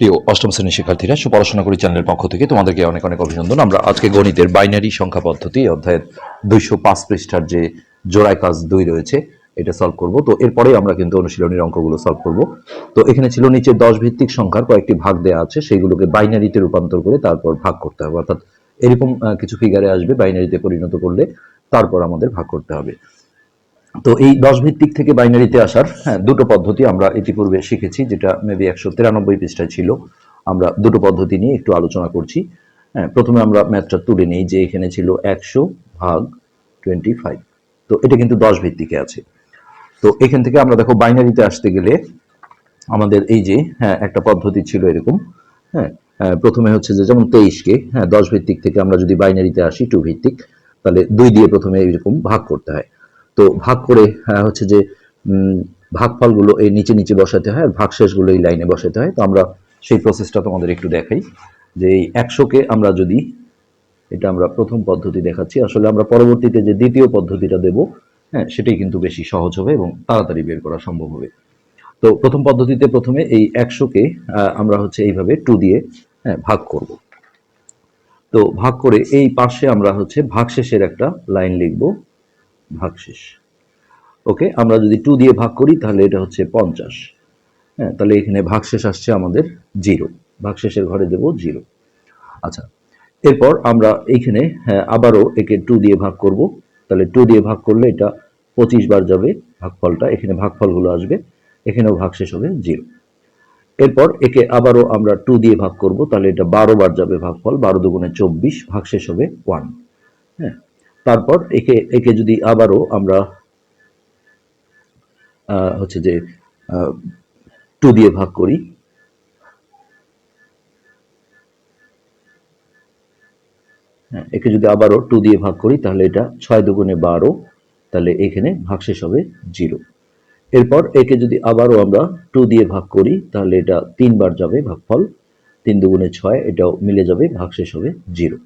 প্রিয় অষ্টম শ্রেণির শিক্ষার্থীরা, সুপড়াশোনা করি চ্যানেলের পক্ষ থেকে তোমাদেরকে অনেক অনেক অভিনন্দন। আমরা আজকে গণিতের বাইনারি সংখ্যা পদ্ধতি, অধ্যায়ের দুইশো পাঁচ পৃষ্ঠার যে জোড়ায় কাজ দুই রয়েছে, এটা সলভ করব। তো এরপরে আমরা কিন্তু অনুশীলনীর অঙ্কগুলো সলভ করব। তো এখানে ছিল নিচে দশ ভিত্তিক সংখ্যার কয়েকটি ভাগ দেওয়া আছে, সেইগুলোকে বাইনারিতে রূপান্তর করে তারপর ভাগ করতে হবে। অর্থাৎ এরকম কিছু ফিগারে আসবে বাইনারিতে পরিণত করলে তারপর আমাদের ভাগ করতে হবে। তো এই দশ ভিত্তিক থেকে বাইনারিতে আসার হ্যাঁ দুটো পদ্ধতি আমরা ইতিপূর্বে শিখেছি, যেটা মেবি একশো তিরানব্বই পৃষ্ঠায় ছিল। আমরা দুটো পদ্ধতি নিয়ে একটু আলোচনা করছি। হ্যাঁ প্রথমে আমরা ম্যাথটা তুলে নিই যে এখানে ছিল একশো ভাগ টোয়েন্টি ফাইভ। তো এটা কিন্তু দশ ভিত্তিকে আছে। তো এখান থেকে আমরা দেখো বাইনারিতে আসতে গেলে আমাদের এই যে হ্যাঁ একটা পদ্ধতি ছিল এরকম। হ্যাঁ প্রথমে হচ্ছে যে যেমন তেইশকে হ্যাঁ দশ ভিত্তিক থেকে আমরা যদি বাইনারিতে আসি টু ভিত্তিক তাহলে দুই দিয়ে প্রথমে এরকম ভাগ করতে হয়। তো ভাগ করে আহ, হচ্ছে যে ভাগফলগুলো এই নিচে নিচে বসাতে হয় আর ভাগশেষগুলো এই লাইনে বসাতে হয়। তো আমরা সেই প্রসেসটা তোমাদের একটু দেখাই যে এই একশোকে আমরা যদি এটা আমরা প্রথম পদ্ধতি দেখাচ্ছি। আসলে আমরা পরবর্তীতে যে দ্বিতীয় পদ্ধতিটা দেব হ্যাঁ সেটাই কিন্তু বেশি সহজ হবে এবং তাড়াতাড়ি বের করা সম্ভব হবে। তো প্রথম পদ্ধতিতে প্রথমে এই একশোকে আমরা হচ্ছে এইভাবে টু দিয়ে হ্যাঁ, ভাগ করব। তো ভাগ করে এই পাশে আমরা হচ্ছে ভাগশেষের একটা লাইন লিখব। ভাগশেষ ওকে আমরা যদি টু দিয়ে ভাগ করি তাহলে এটা হচ্ছে পঞ্চাশ। হ্যাঁ তাহলে এখানে ভাগশেষ আসছে আমাদের জিরো ভাগশেষের ঘরে দেব জিরো আচ্ছা এরপর আমরা এইখানে হ্যাঁ, আবারও একে টু দিয়ে ভাগ করব। তাহলে টু দিয়ে ভাগ করলে এটা পঁচিশ বার যাবে ভাগফলটা। এখানে ভাগফলগুলো আসবে। এখানেও ভাগশেষ হবে জিরো এরপর একে আবারও আমরা টু দিয়ে ভাগ করব। তাহলে এটা বারো বার যাবে ভাগফল। বারো দুগুণে চব্বিশ ভাগশেষ হবে ওয়ান হ্যাঁ তারপর একে একে যদি আবারও আমরা হচ্ছে যে টু দিয়ে ভাগ করি হ্যাঁ একে যদি আবারও টু দিয়ে ভাগ করি, তাহলে এটা ছয় দুগুণে বারো, তাহলে এখানে ভাগশেষ হবে জিরো। এরপর একে যদি আবারও আমরা টু দিয়ে ভাগ করি, তাহলে এটা তিনবার যাবে ভাগফল, তিন দুগুণে ছয়, এটাও মিলে যাবে ভাগশেষ হবে জিরো।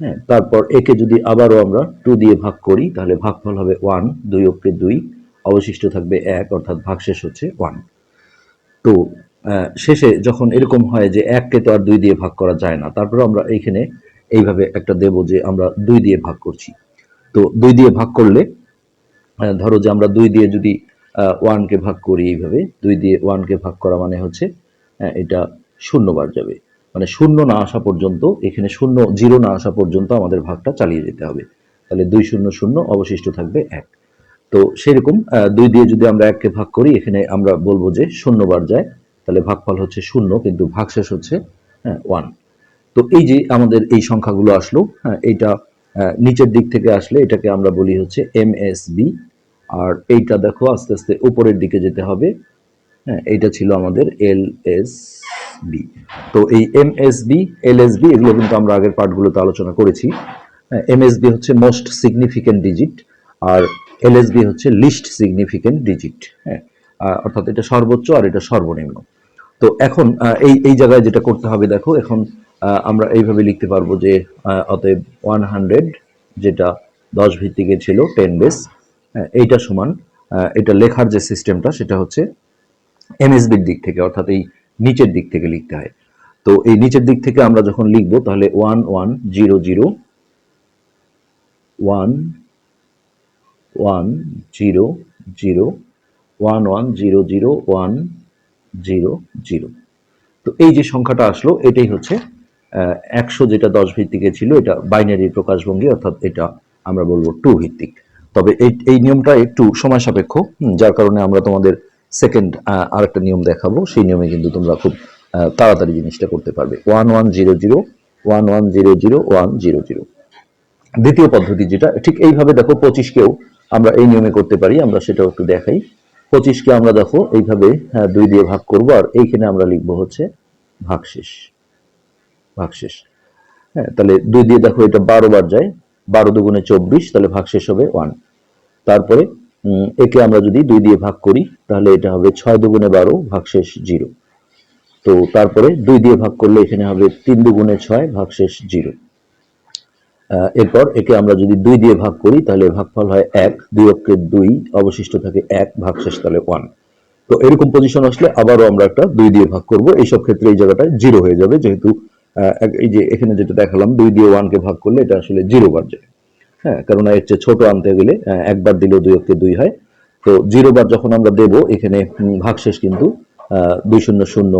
হ্যাঁ। তারপর একে যদি আবারও আমরা টু দিয়ে ভাগ করি, তাহলে ভাগফল হবে ওয়ান দুই অক্ষে দুই, অবশিষ্ট থাকবে এক, অর্থাৎ ভাগশেষ হচ্ছে ওয়ান তো শেষে যখন এরকম হয় যে এককে তো আর দুই দিয়ে ভাগ করা যায় না তারপর আমরা এইখানে এইভাবে একটা দেব যে আমরা দুই দিয়ে ভাগ করছি। তো, দুই দিয়ে ভাগ করলে ধরো যে আমরা দুই দিয়ে যদি ওয়ানকে ভাগ করি এইভাবে, দুই দিয়ে ওয়ানকে ভাগ করা মানে হচ্ছে এটা শূন্যবার যাবে। মানে শূন্য না আসা পর্যন্ত, এখানে শূন্য, জিরো না আসা পর্যন্ত আমাদের ভাগটা চালিয়ে যেতে হবে। তাহলে দুই শূন্য শূন্য, অবশিষ্ট থাকবে এক। তো সেরকম দুই দিয়ে যদি আমরা এককে ভাগ করি, এখানে আমরা বলব যে শূন্যবার যায়, তাহলে ভাগফল হচ্ছে শূন্য, কিন্তু ভাগশেষ হচ্ছে ওয়ান। তো এই যে আমাদের এই সংখ্যাগুলো আসলো হ্যাঁ এইটা নিচের দিক থেকে আসলে এটাকে আমরা বলি হচ্ছে এম এস বি। আর এইটা দেখো আস্তে আস্তে উপরের দিকে যেতে হবে হ্যাঁ এইটা ছিল আমাদের এল এস বি তো এই M S B L S B এগুলো কিন্তু আমরা আগের পার্টগুলোতে আলোচনা করেছি। এম এস বি হচ্ছে মোস্ট সিগনিফিকেন্ট ডিজিট আর এল এস বি হচ্ছে লিস্ট সিগনিফিকেন্ট ডিজিট হ্যাঁ অর্থাৎ এটা সর্বোচ্চ আর এটা সর্বনিম্ন। তো এখন এই এই জায়গায় যেটা করতে হবে, দেখো, এখন আমরা এইভাবে লিখতে পারব যে অতএব ওয়ান হান্ড্রেড যেটা দশ ভিত্তিকে ছিল টেন বেস এইটা সমান এটা লেখার যে সিস্টেমটা সেটা হচ্ছে এমএসবির দিক থেকে। অর্থাৎ এই নিচের দিক থেকে লিখতে হয়। তো এই নিচের দিক থেকে আমরা যখন লিখব, তাহলে one one zero zero one one zero zero one one zero zero one zero zero তো এই যে সংখ্যাটা আসলো, এটাই হচ্ছে একশো যেটা দশ ভিত্তিকে ছিল, এটা বাইনারি প্রকাশভঙ্গি, অর্থাৎ এটা আমরা বলব টু ভিত্তিক। তবে এই এই নিয়মটা একটু সময় সাপেক্ষ যার কারণে আমরা তোমাদের সেকেন্ড আরেকটা নিয়ম দেখাবো। সেই নিয়মে কিন্তু তোমরা খুব তাড়াতাড়ি জিনিসটা করতে পারবে। One one zero zero one one zero zero one zero zero দ্বিতীয় পদ্ধতি যেটা ঠিক এইভাবে দেখো পঁচিশকেও আমরা এই নিয়মে করতে পারি আমরা সেটাও একটু দেখাই। পঁচিশকে আমরা দেখো এইভাবে হ্যাঁ, দুই দিয়ে ভাগ করব আর এইখানে আমরা লিখব হচ্ছে ভাগশেষ। ভাগশেষ। হ্যাঁ তাহলে দুই দিয়ে দেখো এটা বারো বার যায় বারো দুগুণে চব্বিশ তাহলে ভাগশেষ হবে ওয়ান তারপরে একে আমরা যদি দুই দিয়ে ভাগ করি, তাহলে এটা হবে ছয় দুগুণে বারো ভাগশেষ জিরো। তো তারপরে দুই দিয়ে ভাগ করলে এখানে হবে তিন দুগুণে ছয় ভাগশেষ জিরো। এরপর একে আমরা যদি দুই দিয়ে ভাগ করি, তাহলে ভাগফল হয় এক, দুই অক্ষে দুই, অবশিষ্ট থাকে এক ভাগশেষ তাহলে ওয়ান। তো এরকম পজিশন আসলে আবারও আমরা একটা দুই দিয়ে ভাগ করব। এইসব ক্ষেত্রে এই জায়গাটায় জিরো হয়ে যাবে, যেহেতু এই যে এখানে যেটা দেখালাম, দুই দিয়ে ওয়ানকে ভাগ করলে এটা আসলে জিরো বার যায় হ্যাঁ কারণ এর চেয়ে ছোট আনতে গেলে একবার দিলেও দুই অক্ষে দুই হয়। তো জিরো বার যখন আমরা দেব, এখানে ভাগশেষ কিন্তু দুই শূন্য শূন্য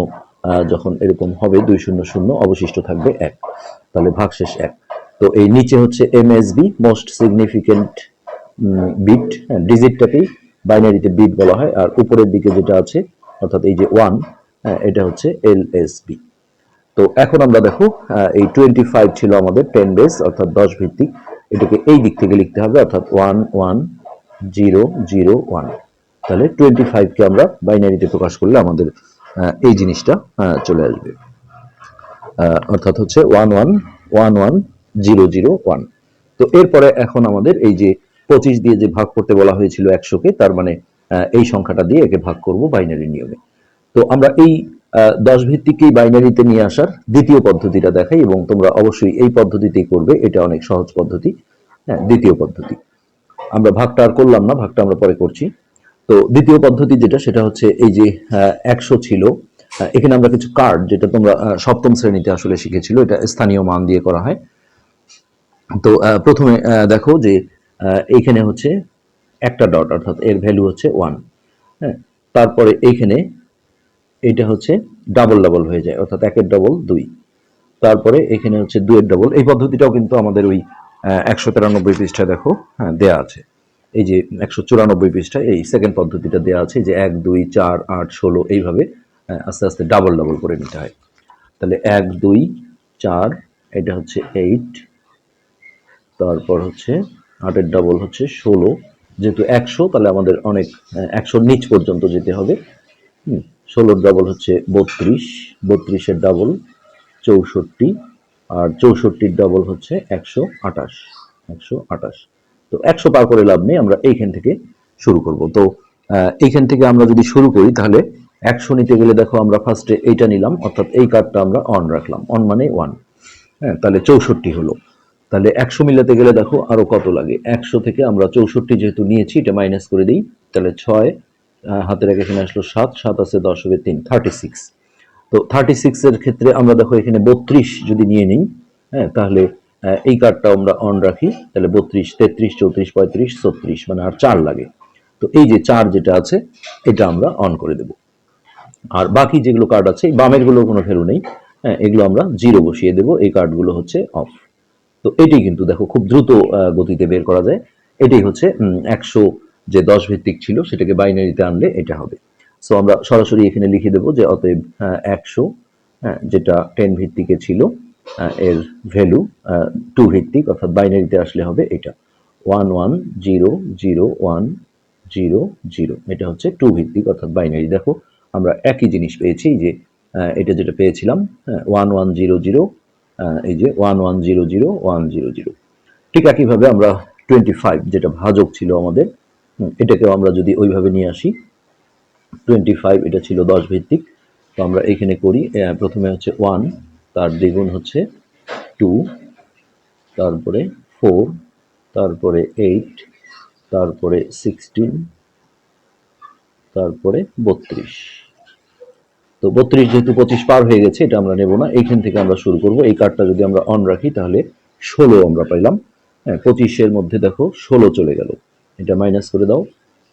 যখন এরকম হবে, দুই শূন্য শূন্য অবশিষ্ট থাকবে এক। তাহলে ভাগশেষ এক। তো এই নিচে হচ্ছে M S MSB most significant bit ডিজিটটাকেই বাইনারিতে বিট বলা হয়। আর উপরের দিকে যেটা আছে, অর্থাৎ এই যে ওয়ান এটা হচ্ছে এল এস এলএসবি তো এখন আমরা দেখো এই টোয়েন্টি ফাইভ ছিল আমাদের টেন বেস অর্থাৎ দশ ভিত্তিক। এটাকে এই দিক থেকে লিখতে হবে, অর্থাৎ one one zero zero one তাহলে টোয়েন্টি ফাইভকে আমরা বাইনারিতে প্রকাশ করলে আমাদের এই জিনিসটা চলে আসবে। অর্থাৎ হচ্ছে one one one one zero zero one তো এরপরে এখন আমাদের এই যে পঁচিশ দিয়ে যে ভাগ করতে বলা হয়েছিল একশোকে, তার মানে এই সংখ্যাটা দিয়ে একে ভাগ করব বাইনারি নিয়মে। তো আমরা এই দশ ভিত্তিককেই বাইনারিতে নিয়ে আসার দ্বিতীয় পদ্ধতিটা দেখাই এবং তোমরা অবশ্যই এই পদ্ধতিতেই করবে, এটা অনেক সহজ পদ্ধতি। হ্যাঁ দ্বিতীয় পদ্ধতি। আমরা ভাগটা আর করলাম না, ভাগটা আমরা পরে করছি। তো দ্বিতীয় পদ্ধতি যেটা, সেটা হচ্ছে এই যে একশো ছিল। এখানে আমরা কিছু কার্ড যেটা তোমরা সপ্তম শ্রেণীতে আসলে শিখেছিল, এটা স্থানীয় মান দিয়ে করা হয়। তো প্রথমে দেখো যে এইখানে হচ্ছে একটা ডট অর্থাৎ এর ভ্যালু হচ্ছে ওয়ান হ্যাঁ তারপরে এইখানে এটা হচ্ছে ডাবল ডাবল হয়ে যায়, অর্থাৎ একের ডবল দুই। তারপরে এখানে হচ্ছে দুয়ের ডবল এই পদ্ধতিটাও কিন্তু আমাদের ওই একশো তিরানব্বই পৃষ্ঠায় দেখো হ্যাঁ দেয়া আছে। এই যে একশো চুরানব্বই পৃষ্ঠায় এই সেকেন্ড পদ্ধতিটা দেওয়া আছে যে এক, দুই, চার, আট, ষোলো, এইভাবে আস্তে আস্তে ডাবল ডাবল করে নিতে হয়। তাহলে এক, দুই, চার, এটা হচ্ছে এইট তারপর হচ্ছে আটের ডাবল হচ্ছে ষোলো। যেহেতু একশো, তাহলে আমাদের অনেক একশোর নিচ পর্যন্ত যেতে হবে। হুম ষোলোর ডাবল হচ্ছে বত্রিশ, বত্রিশের ডাবল চৌষট্টি, আর চৌষট্টির ডাবল হচ্ছে একশো আটাশ একশো আটাশ তো একশো পার করে লাভ নেই, আমরা এইখান থেকে শুরু করব। তো এইখান থেকে আমরা যদি শুরু করি, তাহলে একশো নিতে গেলে দেখো আমরা ফার্স্টে এইটা নিলাম, অর্থাৎ এই কার্ডটা আমরা অন রাখলাম। অন মানে ওয়ান হ্যাঁ তাহলে চৌষট্টি হলো। তাহলে একশো মিলাতে গেলে দেখো আরও কত লাগে? একশো থেকে আমরা চৌষট্টি যেহেতু নিয়েছি, এটা মাইনাস করে দিই, তাহলে ছয় হাতের এক এখানে আসলো সাত সাত আছে দশ হবে তিন থার্টি সিক্স তো থার্টি সিক্সের ক্ষেত্রে আমরা দেখো এখানে বত্রিশ যদি নিয়ে নিই হ্যাঁ তাহলে এই কার্ডটা আমরা অন রাখি, তাহলে বত্রিশ, তেত্রিশ, চৌত্রিশ, পঁয়ত্রিশ, ছত্রিশ মানে আর চার লাগে। তো এই যে চার যেটা আছে, এটা আমরা অন করে দেব। আর বাকি যেগুলো কার্ড আছে বামেরগুলো কোনো ভ্যালু নেই হ্যাঁ এগুলো আমরা জিরো বসিয়ে দেব, এই কার্ডগুলো হচ্ছে অফ তো এটাই কিন্তু দেখো খুব দ্রুত গতিতে বের করা যায়। এটাই হচ্ছে একশো যে দশ ভিত্তিক ছিল সেটাকে বাইনারিতে আনলে এটা হবে। সো আমরা সরাসরি এখানে লিখে দেবো যে অতএব একশো হ্যাঁ যেটা টেন ভিত্তিকে ছিল এর ভ্যালু টু ভিত্তিক অর্থাৎ বাইনারিতে আসলে হবে এটা। One one zero zero one zero zero, এটা হচ্ছে টু ভিত্তিক অর্থাৎ বাইনারি। দেখো, আমরা একই জিনিস পেয়েছি যে এটা যেটা পেয়েছিলাম ওয়ান ওয়ান জিরো জিরো এই যে one one zero zero one zero zero. ঠিক একইভাবে আমরা টোয়েন্টি ফাইভ যেটা ভাজক ছিল আমাদের এটাকেও আমরা যদি ওইভাবে নিয়ে আসি টোয়েন্টি ফাইভ এটা ছিল দশ ভিত্তিক। তো আমরা এখানে করি প্রথমে হচ্ছে ওয়ান তার দ্বিগুণ হচ্ছে টু তারপরে ফোর তারপরে এইট তারপরে সিক্সটিন তারপরে বত্রিশ। তো বত্রিশ যেহেতু পঁচিশ পার হয়ে গেছে, এটা আমরা নেব না এইখান থেকে আমরা শুরু করব। এই কার্ডটা যদি আমরা অন রাখি, তাহলে ষোলো আমরা পাইলাম। হ্যাঁ পঁচিশের মধ্যে দেখো ষোলো চলে গেল। এটা মাইনাস করে দাও,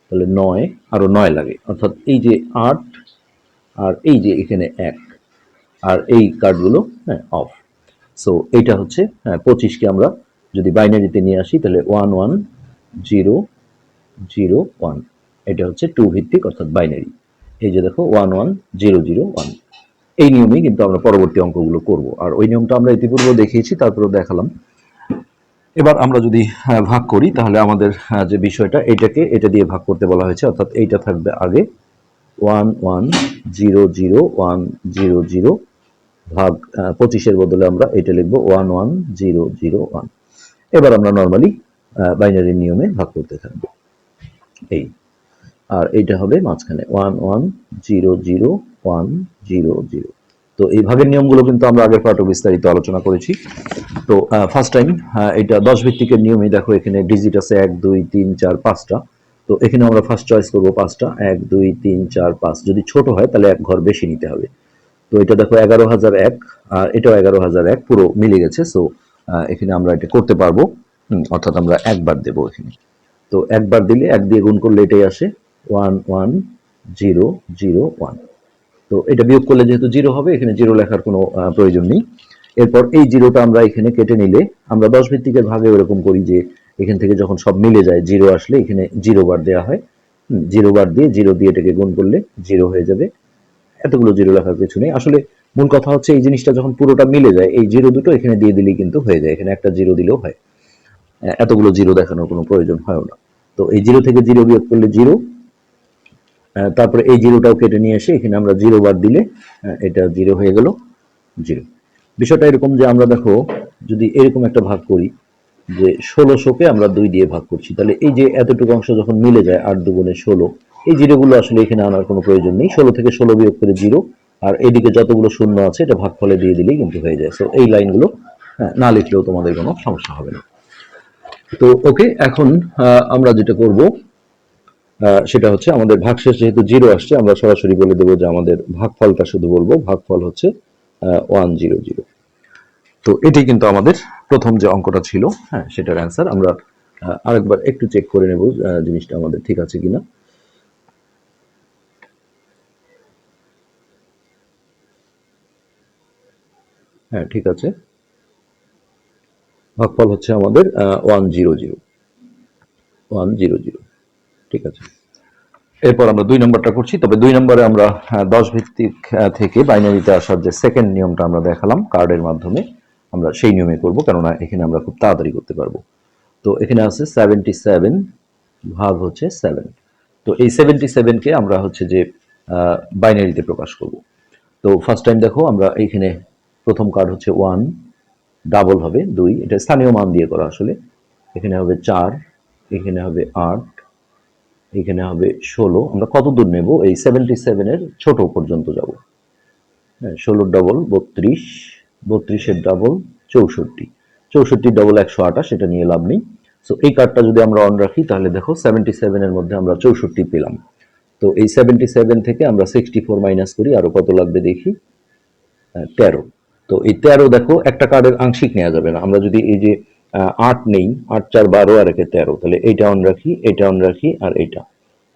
তাহলে নয় আরও নয় লাগে। অর্থাৎ এই যে আট আর এই যে এখানে এক, আর এই কার্ডগুলো হ্যাঁ অফ সো এইটা হচ্ছে হ্যাঁ পঁচিশকে আমরা যদি বাইনারিতে নিয়ে আসি, তাহলে one one zero zero one এটা হচ্ছে টু ভিত্তিক, অর্থাৎ বাইনারি এই যে দেখো one one zero zero one এই নিয়মেই কিন্তু আমরা পরবর্তী অঙ্কগুলো করব। আর ওই নিয়মটা আমরা ইতিপূর্বে দেখিয়েছি, তারপরেও দেখালাম। এবার আমরা যদি ভাগ করি, তাহলে আমাদের যে বিষয়টা, এটাকে, এটা দিয়ে ভাগ করতে বলা হয়েছে, অর্থাৎ এইটা থাকবে আগে one one zero zero one zero zero ভাগ পঁচিশের বদলে আমরা এটা লিখব one one zero zero one. এবার আমরা নর্মালি বাইনারি নিয়মে ভাগ করতে থাকব। এই। আর এইটা হবে মাঝখানে, one one zero zero one zero zero. তো এই ভাগের নিয়মগুলো কিন্তু আমরা আগের পাঠে বিস্তারিত আলোচনা করেছি। তো ফার্স্ট টাইম এটা দশ ভিত্তিকের নিয়মে দেখো, এখানে ডিজিট আছে এক, দুই, তিন, চার, পাঁচটা। তো এখানে আমরা ফার্স্ট চয়েস করব পাঁচটা। এক, দুই, তিন, চার, পাঁচ। যদি ছোট হয়, তাহলে এক ঘর বেশি নিতে হবে। তো এটা দেখো এগারো হাজার এক, আর এটাও এগারো হাজার এক, পুরো মিলে গেছে। সো এখানে আমরা এটা করতে পারব। অর্থাৎ আমরা একবার দেবো এখানে। তো একবার দিলে এক দিয়ে গুণ করলে এটাই আসে। One one, zero zero, one. তো এটা বিয়োগ করলে যেহেতু জিরো হবে, এখানে জিরো লেখার কোনো প্রয়োজন নেই। এরপর এই জিরোটা আমরা এখানে কেটে নিলে আমরা দশ ভিত্তিকের ভাগে এরকম করি যে এখান থেকে যখন সব মিলে যায়, জিরো আসলে এখানে জিরো বার দেওয়া হয়। জিরো বার দিয়ে জিরো দিয়ে এটাকে গুণ করলে জিরো হয়ে যাবে। এতগুলো জিরো লেখার কিছু নেই। আসলে মূল কথা হচ্ছে এই জিনিসটা যখন পুরোটা মিলে যায়, এই জিরো দুটো এখানে দিয়ে দিলেই কিন্তু হয়ে যায়। এখানে একটা জিরো দিলেও হয়। এতগুলো জিরো দেখানোর কোনো প্রয়োজন হয় না। তো এই জিরো থেকে জিরো বিয়োগ করলে জিরো তারপরে এই জিরোটাও কেটে নিয়ে এসে এখানে আমরা জিরো বার দিলে এটা জিরো হয়ে গেল জিরো। বিষয়টা এরকম যে আমরা দেখো যদি এরকম একটা ভাগ করি যে ষোলোশোকে আমরা দুই দিয়ে ভাগ করছি তাহলে এই যে এতটুকু অংশ যখন মিলে যায় আট দুগুণে ষোলো এই জিরোগুলো আসলে এখানে আনার কোনো প্রয়োজন নেই। ষোলো থেকে ষোলো বিয়োগ করে জিরো আর এদিকে যতগুলো শূন্য আছে এটা ভাগ ফলে দিয়ে দিলেই কিন্তু হয়ে যায়। সো এই লাইনগুলো হ্যাঁ, না লিখলেও তোমাদের কোনো সমস্যা হবে না। তো ওকে এখন আমরা যেটা করব সেটা হচ্ছে আমাদের ভাগশেষ যেহেতু জিরো আসছে, আমরা সরাসরি বলে দেবো যে আমাদের ভাগফলটা শুধু বলব, ভাগফল হচ্ছে ওয়ান জিরো জিরো তো এটি কিন্তু আমাদের প্রথম যে অঙ্কটা ছিল হ্যাঁ সেটার অ্যান্সার আমরা আরেকবার একটু চেক করে নেব জিনিসটা আমাদের ঠিক আছে কিনা। হ্যাঁ ঠিক আছে। ভাগফল হচ্ছে আমাদের one zero zero one zero zero ঠিক আছে। এরপর আমরা দুই নম্বরটা করছি, তবে দুই নম্বরে আমরা দশ ভিত্তিক থেকে বাইনারিতে আসার যে সেকেন্ড নিয়মটা আমরা দেখালাম কার্ডের মাধ্যমে, আমরা সেই নিয়মে করব, কেননা এখানে আমরা খুব তাড়াতাড়ি করতে পারব। তো এখানে আছে সেভেন্টি সেভেন ভাগ হচ্ছে সেভেন তো এই সেভেন্টি সেভেনকে আমরা হচ্ছে যে বাইনারিতে প্রকাশ করব। তো ফার্স্ট টাইম দেখো, আমরা এইখানে প্রথম কার্ড হচ্ছে ওয়ান ডাবল হবে দুই। এটা স্থানীয় মান দিয়ে করা আসলে। এখানে হবে চার, এখানে হবে আট এখানে হবে ষোলো। আমরা কত দূর নেব? এই সেভেন্টি সেভেনের ছোট পর্যন্ত যাব। হ্যাঁ ষোলোর ডবল বত্রিশ, বত্রিশের ডাবল চৌষট্টি। চৌষট্টি ডবল একশো আঠাশ, এটা নিয়ে লাভ নেই। সো এই কার্ডটা যদি আমরা অন রাখি, তাহলে দেখো সেভেন্টি সেভেনের মধ্যে আমরা চৌষট্টি পেলাম। তো এই সেভেন্টি সেভেন থেকে আমরা সিক্সটি ফোর মাইনাস করি আরও কত লাগবে দেখি? তেরো। তো এই তেরো দেখো, একটা কার্ডের আংশিক নেওয়া যাবে না। আমরা যদি এই যে আট নেই, আট, চার, বারো, আর একে তেরো। তাহলে এইটা অন রাখি, এইটা অন রাখি, আর এইটা।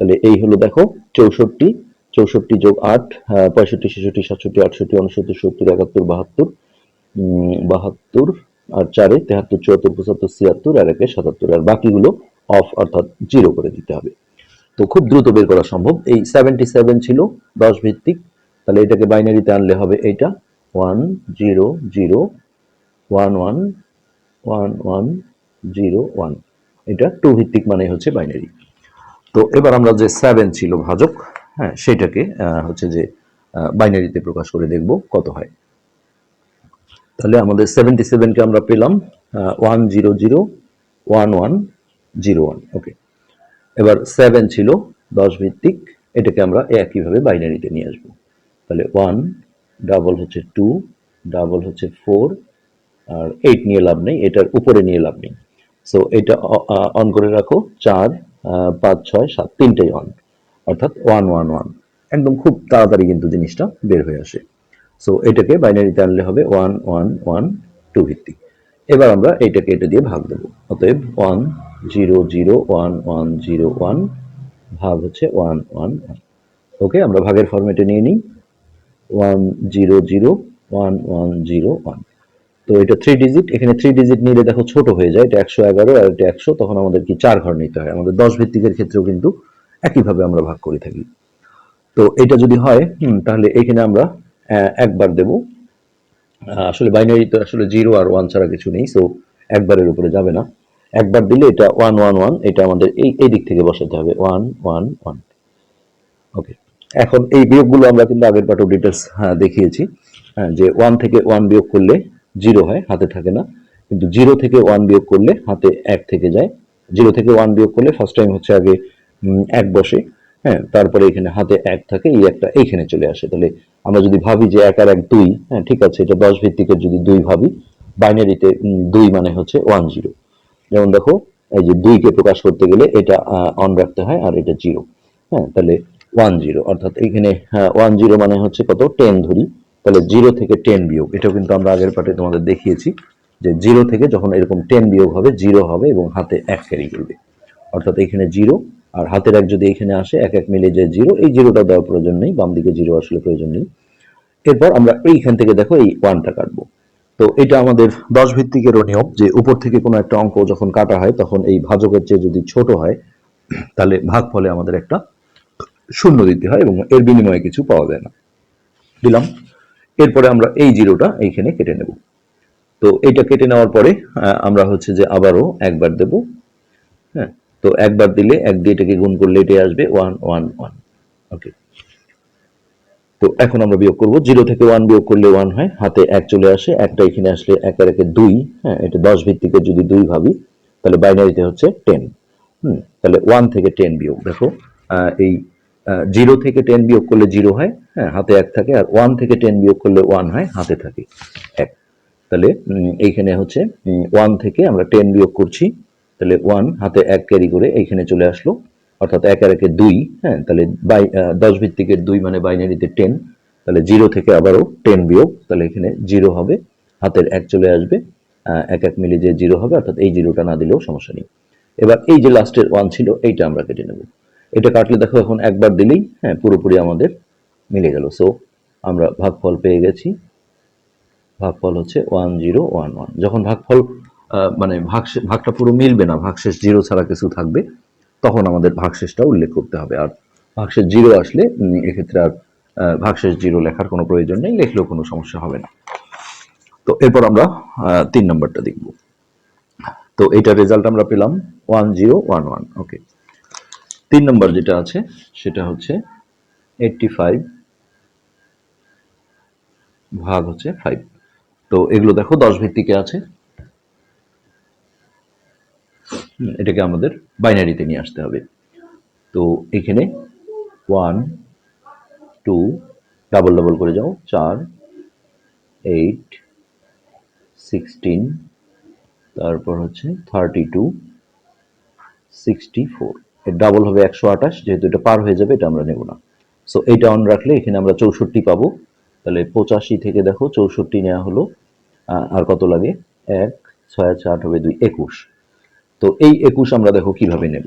তাহলে এই হলো দেখো চৌষট্টি চৌষট্টি যোগ আট পঁয়ষট্টি, ছেষট্টি, সাতষট্টি, আটষট্টি, উনসত্তর, সত্তর, একাত্তর, বাহাত্তর বাহাত্তর, আর চারে তেহাত্তর, চুয়াত্তর, পঁচাত্তর, ছিয়াত্তর, আর একে সাতাত্তর। আর বাকিগুলো অফ অর্থাৎ জিরো করে দিতে হবে। তো খুব দ্রুত বের করা সম্ভব। এই সেভেন্টি সেভেন ছিল, দশ ভিত্তিক। তাহলে এটাকে বাইনারিতে আনলে হবে এইটা। One zero zero one one one one zero one এটা টু ভিত্তিক মানে হচ্ছে বাইনারি তো এবার আমরা যে সেভেন ছিল ভাজক হ্যাঁ সেটাকে হচ্ছে যে বাইনারিতে প্রকাশ করে দেখব কত হয়। তাহলে আমাদের সেভেন্টি সেভেনকে আমরা পেলাম one zero zero one one zero one okay এবার সেভেন ছিল দশ ভিত্তিক এটাকে আমরা একইভাবে বাইনারিতে নিয়ে আসব। তাহলে ওয়ান ডাবল হচ্ছে টু ডাবল হচ্ছে ফোর আর এইট নিয়ে লাভ নেই, এটার উপরে নিয়ে লাভ নেই। সো এটা অন করে রাখো, চার পাঁচ, ছয়, সাত, তিনটেই অন অর্থাৎ ওয়ান ওয়ান ওয়ান একদম খুব তাড়াতাড়ি কিন্তু জিনিসটা বের হয়ে আসে। সো এটাকে বাইনারিতে আনলে হবে ওয়ান ওয়ান ওয়ান টু ভিত্তিক। এবার আমরা এইটাকে এটা দিয়ে ভাগ দেবো। অতএব one zero zero one one zero one ভাগ হচ্ছে ওয়ান ওয়ান ওয়ান ওকে আমরা ভাগের ফরম্যাটে নিয়ে নিই। One zero zero one one zero one তো এটা থ্রি ডিজিট এখানে থ্রি ডিজিট নিলে দেখো ছোট হয়ে যায় এটা একশো এগারো আর এটা একশো তখন আমাদের কি চার ঘর নিতে হয়? আমাদের দশ ভিত্তিকের ক্ষেত্রেও কিন্তু একইভাবে আমরা ভাগ করে থাকি। তো এটা যদি হয় তাহলে এখানে আমরা একবার দেব। আসলে বাইনারি তো আসলে জিরো আর ওয়ান ছাড়া কিছু নেই সো একবারের উপরে যাবে না। একবার দিলে এটা ওয়ান ওয়ান ওয়ান এটা আমাদের এই এই দিক থেকে বসাতে হবে ওয়ান ওয়ান ওয়ান ওকে এখন এই বিয়োগগুলো আমরা কিন্তু আগের পাঠও ডিটেলস হ্যাঁ দেখিয়েছি হ্যাঁ, যে ওয়ান থেকে ওয়ান বিয়োগ করলে জিরো হয়, হাতে থাকে না। কিন্তু জিরো থেকে ওয়ান বিয়োগ করলে হাতে এক থেকে যায়। জিরো থেকে ওয়ান বিয়োগ করলে ফার্স্ট টাইম হচ্ছে আগে এক বসে হ্যাঁ তারপরে এখানে হাতে এক থাকে, এই একটা এইখানে চলে আসে। তাহলে আমরা যদি ভাবি যে এক আর এক দুই হ্যাঁ ঠিক আছে, এটা দশ ভিত্তিকের যদি দুই ভাবি, বাইনারিতে দুই মানে হচ্ছে ওয়ান জিরো যেমন দেখো, এই যে দুইকে প্রকাশ করতে গেলে এটা অন রাখতে হয় আর এটা জিরো হ্যাঁ তাহলে ওয়ান জিরো অর্থাৎ এখানে ওয়ান জিরো মানে হচ্ছে কত? টেন ধরি। তাহলে জিরো থেকে টেন বিয়োগ, এটাও কিন্তু আমরা আগের পাঠে তোমাদের দেখিয়েছি যে জিরো থেকে যখন এরকম টেন বিয়োগ হবে, জিরো হবে এবং হাতে এক ক্যারি করবে। অর্থাৎ এখানে জিরো আর হাতের এক যদি এখানে আসে, এক এক মিলে যে জিরো, এই জিরোটা দেওয়ার প্রয়োজন নেই, বাম দিকে জিরো আসলে প্রয়োজন নেই। এরপর আমরা এইখান থেকে দেখো এই ওয়ানটা কাটবো। তো এটা আমাদের দশ ভিত্তিকেরও নিয়ম যে উপর থেকে কোনো একটা অঙ্ক যখন কাটা হয়, তখন এই ভাজকের চেয়ে যদি ছোট হয়, তাহলে ভাগ ফলে আমাদের একটা শূন্য দিতে হয় এবং এর বিনিময়ে কিছু পাওয়া যায় না। দিলাম। এরপরে আমরা এই জিরোটা এইখানে কেটে নেব। তো এইটা কেটে নেওয়ার পরে আমরা হচ্ছে যে আবারও একবার দেব। হ্যাঁ তো একবার দিলে এক দিয়ে এটাকে গুণ করলে এটাই আসবে ওয়ান ওয়ান ওয়ান ওকে তো এখন আমরা বিয়োগ করব। জিরো থেকে ওয়ান বিয়োগ করলে ওয়ান হয়, হাতে এক চলে আসে, একটা এখানে আসলে এক আর একে দুই হ্যাঁ এটা দশ ভিত্তিকে যদি দুই ভাবি, তাহলে বাইনারিতে হচ্ছে টেন হুম, তাহলে ওয়ান থেকে টেন বিয়োগ। দেখো এই জিরো থেকে টেন বিয়োগ করলে জিরো হয় হ্যাঁ হাতে এক থাকে, আর ওয়ান থেকে টেন বিয়োগ করলে ওয়ান হয়, হাতে থাকে এক। তাহলে এইখানে হচ্ছে ওয়ান থেকে আমরা টেন বিয়োগ করছি, তাহলে ওয়ান হাতে এক ক্যারি করে এইখানে চলে আসলো, অর্থাৎ এক আর একে দুই হ্যাঁ তাহলে বাই দশ ভিত্তিকের দুই মানে বাইনারিতে টেন তাহলে জিরো থেকে আবারও টেন বিয়োগ, তাহলে এখানে জিরো হবে, হাতের এক চলে আসবে এক এক মিলে যে জিরো হবে, অর্থাৎ এই জিরোটা না দিলেও সমস্যা নেই। এবার এই যে লাস্টের ওয়ান ছিল, এইটা আমরা কেটে নেব। এটা কাটলে দেখো এখন একবার দিলেই হ্যাঁ পুরোপুরি আমাদের মিলে গেল। সো আমরা ভাগফল পেয়ে গেছি। ভাগফল হচ্ছে ওয়ান জিরো ওয়ান ওয়ান যখন ভাগফল মানে ভাগ ভাগটা পুরো মিলবে না, ভাগশেষ জিরো ছাড়া কিছু থাকবে, তখন আমাদের ভাগশেষটা উল্লেখ করতে হবে। আর ভাগশেষ জিরো আসলে এক্ষেত্রে আর ভাগশেষ জিরো লেখার কোনো প্রয়োজন নেই, লেখলেও কোনো সমস্যা হবে না। তো এরপর আমরা তিন নম্বরটা দেখব। তো এইটার রেজাল্ট আমরা পেলাম one zero one one okay তিন নম্বর যেটা আছে, সেটা হচ্ছে এইটটি ফাইভ ভাগ হচ্ছে ফাইভ তো এগুলো দেখো, দশ ভিত্তিকে আছে। এটাকে আমাদের বাইনারিতে নিয়ে আসতে হবে। তো এখানে ওয়ান টু ডাবল ডাবল করে যাও, চার এইট সিক্সটিন তারপর হচ্ছে thirty two sixty four double হবে একশো আঠাশ, যেহেতু এটা পার হয়ে যাবে, এটা আমরা নেব না। সো এইটা অন রাখলে এখানে আমরা চৌষট্টি পাবো। তাহলে পঁচাশি থেকে দেখো, চৌষট্টি নেওয়া হলো। আর কত লাগে? এক, ছয় আট হবে দুই, একুশ। তো এই একুশ আমরা দেখো কীভাবে নেব।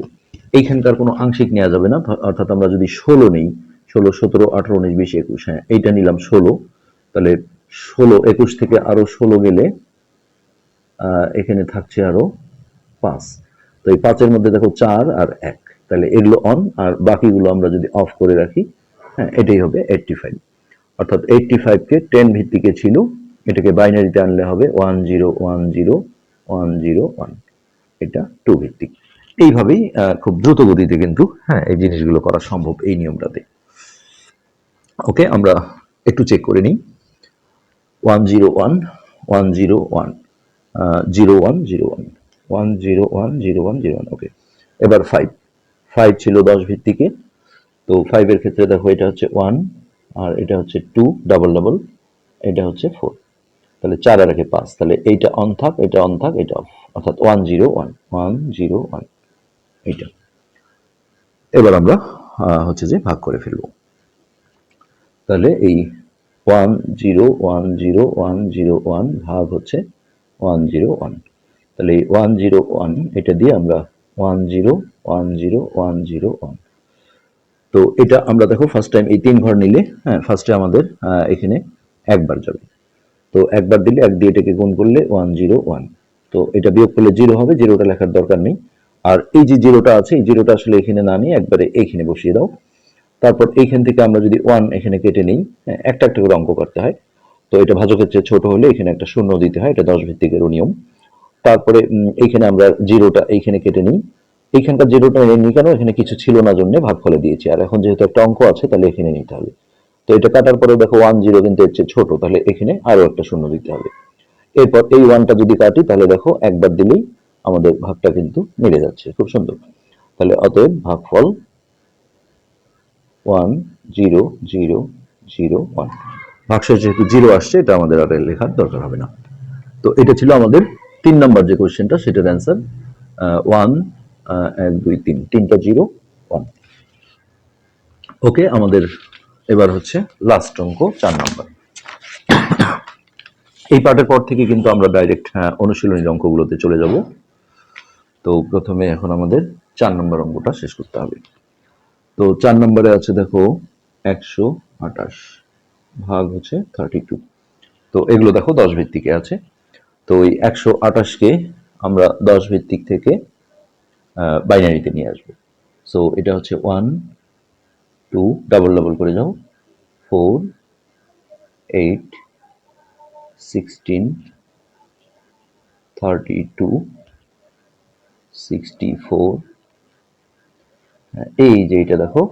এইখানকার কোনো আংশিক নেওয়া যাবে না অর্থাৎ আমরা যদি ষোলো নেই, ষোলো, সতেরো, আঠারো, উনিশ, বিশ, একুশ হ্যাঁ এইটা নিলাম ষোলো। তাহলে ষোলো, একুশ থেকে আরও ষোলো গেলে এখানে থাকছে আরও পাঁচ। তো এই পাঁচের মধ্যে দেখো চার আর এক। তাহলে এগুলো অন আর বাকিগুলো আমরা যদি অফ করে রাখি হ্যাঁ এটাই হবে এইটটি ফাইভ অর্থাৎ এইটটি ফাইভকে টেন ভিত্তিকে ছিল এটাকে বাইনারিতে আনলে হবে one zero one zero one zero one এটা টু ভিত্তিক। এইভাবেই খুব দ্রুত গতিতে কিন্তু হ্যাঁ এই জিনিসগুলো করা সম্ভব এই নিয়মটাতে। ওকে আমরা একটু চেক করে নিই। One zero one one zero one zero one zero one one zero one zero one zero one okay এবার ফাইভ ফাইভ ছিল দশ ভিত্তিকে। তো ফাইভের ক্ষেত্রে দেখো এটা হচ্ছে ওয়ান আর এটা হচ্ছে টু ডাবল ডাবল এটা হচ্ছে ফোর তাহলে চার আর একে পাঁচ, তাহলে এইটা অন থাক, এটা অন থাক, এটা অফ অর্থাৎ one zero one one zero one এইটা। এবার আমরা হচ্ছে যে ভাগ করে ফেলব। তাহলে এই one zero one zero one zero one ভাগ হচ্ছে ওয়ান জিরো ওয়ান তাহলে এই ওয়ান জিরো ওয়ান এটা দিয়ে আমরা one zero one zero one zero one তো এটা আমরা দেখো ফার্স্ট টাইম এই তিন ঘর নিলে হ্যাঁ ফার্স্টে আমাদের এখানে একবার যাবে। তো একবার দিলে এক দিয়ে এটাকে গুণ করলে ওয়ান জিরো ওয়ান তো এটা বিয়োগ করলে জিরো হবে জিরোটা লেখার দরকার নেই। আর এই যে জিরোটা আছে এই জিরোটা আসলে এখানে না নিয়ে একবারে এইখানে বসিয়ে দাও। তারপর এইখান থেকে আমরা যদি ওয়ান এখানে কেটে নিই হ্যাঁ, একটা একটা করে অঙ্ক করতে হয়। তো এটা ভাজকের চেয়ে ছোট হলে এখানে একটা শূন্য দিতে হয় এটা দশ ভিত্তিকেরও নিয়ম তারপরে এইখানে আমরা জিরোটা এইখানে কেটে নিই। এইখানকার জিরোটা নিই কেন? এখানে কিছু ছিল না জন্য ভাগ ফলে দিয়েছি। আর এখন যেহেতু একটা অঙ্ক আছে, তাহলে এখানে নিতে হবে। তো এটা কাটার পরে দেখো ওয়ান জিরো কিন্তু এর চেয়ে ছোট, তাহলে এখানে আরও একটা শূন্য দিতে হবে। এরপর এই ওয়ানটা যদি কাটি, তাহলে দেখো একবার দিলেই আমাদের ভাগটা কিন্তু মিলে যাচ্ছে। খুব সুন্দর। তাহলে অতএব ভাগফল one zero zero zero one ভাগশেষ যেহেতু জিরো আসছে, এটা আমাদের আর লেখার দরকার হবে না। তো এটা ছিল আমাদের তিন নম্বর যে কোশ্চেনটা, সেটার অ্যান্সার ওয়ান এক, দুই, তিন। তিনটা জিরো ওয়ান ওকে আমাদের এবার হচ্ছে লাস্ট অঙ্ক, চার নাম্বার। এই পার্টের পর থেকে কিন্তু আমরা ডাইরেক্ট অনুশীলনীর অঙ্কগুলোতে চলে যাব। তো প্রথমে এখন আমাদের চার নম্বর অঙ্কটা শেষ করতে হবে। তো চার নম্বরে আছে দেখো, একশো আঠাশ, ভাগ হচ্ছে থার্টি টু তো এগুলো দেখো দশ ভিত্তিকে আছে। তো ওই একশো আঠাশকে আমরা দশ ভিত্তিক থেকে বাইনারিতে নিয়ে আসব। সো এটা হচ্ছে ওয়ান টু ডাবল ডাবল করে যাও। Four eight sixteen thirty two sixty four এই যে এটা দেখো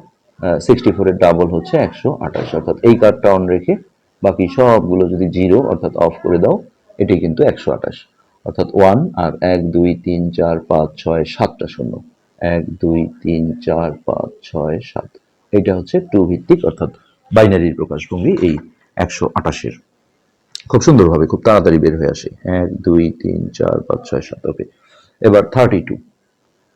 সিক্সটি ফোরের ডাবল হচ্ছে একশো আঠাশ। অর্থাৎ এই কার্ডটা অন রেখে বাকি সবগুলো যদি জিরো অর্থাৎ অফ করে দাও এটি কিন্তু একশো আঠাশ। অর্থাৎ ওয়ান আর এক, দুই, তিন, চার, পাঁচ, ছয়, সাতটা শূন্য। এক, দুই, তিন, চার, পাঁচ, ছয়, সাত। এটা হচ্ছে টু ভিত্তিক, অর্থাৎ বাইনারির প্রকাশভঙ্গি এই একশো আঠাশের। খুব সুন্দরভাবে, খুব তাড়াতাড়ি বের হয়ে আসে। এক, দুই, তিন, চার, পাঁচ, ছয়, সাত, ওকে। এবার থার্টি টু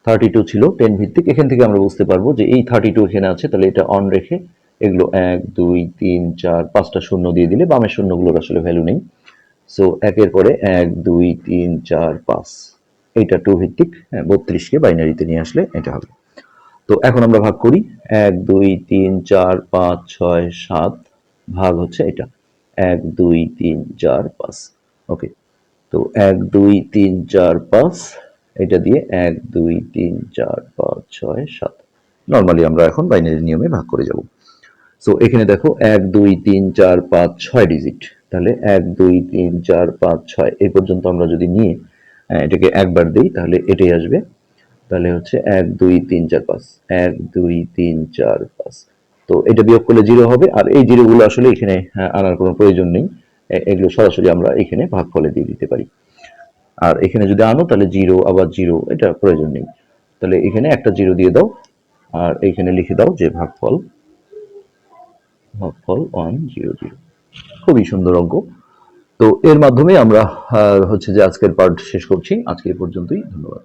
থার্টি টু ছিল টেন ভিত্তিক। এখান থেকে আমরা বুঝতে পারব যে এই থার্টি টু এখানে আছে, তাহলে এটা অন রেখে এগুলো এক, দুই, তিন, চার, পাঁচটা শূন্য দিয়ে দিলে বামের শূন্যগুলোর আসলে ভ্যালু নেই। সো একের পরে এক, দুই, তিন, চার, পাঁচ। এইটা টু ভিত্তিক বত্রিশকে বাইনারিতে নিয়ে আসলে এটা হবে। তো এখন আমরা ভাগ করি। এক, দুই, তিন, চার, পাঁচ, ছয়, সাত। ভাগ হচ্ছে এটা। এক, দুই, তিন, চার, পাঁচ। ওকে। তো এক, দুই, তিন, চার, পাঁচ। এটা দিয়ে এক, দুই, তিন, চার, পাঁচ, ছয়, সাত। নর্মালি আমরা এখন বাইনারি নিয়মে ভাগ করে যাব। সো এখানে দেখো এক দুই তিন চার পাঁচ ছয় ডিজিট তাহলে এক দুই তিন চার পাঁচ ছয় এই পর্যন্ত আমরা যদি নিয়ে এটাকে একবার দিই তাহলে এটাই আসবে। তাহলে হচ্ছে এক দুই তিন চার পাঁচ। এক দুই তিন চার পাঁচ। তো এটা বিয়োগ করলে জিরো হবে আর এই জিরোগুলো আসলে এখানে আহ, আনার কোনো প্রয়োজন নেই। এগুলো সরাসরি আমরা এখানে ভাগফলে দিয়ে দিতে পারি। আর এখানে যদি আনো তাহলে জিরো আবার জিরো এটা প্রয়োজন নেই। তাহলে এখানে একটা জিরো দিয়ে দাও আর এখানে লিখে দাও যে ভাগফল ভাগফল ওয়ান জিরো জিরো খুবই সুন্দর অঙ্ক। তো এর মাধ্যমে আমরা হচ্ছে যে আজকের পার্ট শেষ করছি। আজকে পর্যন্তই। ধন্যবাদ।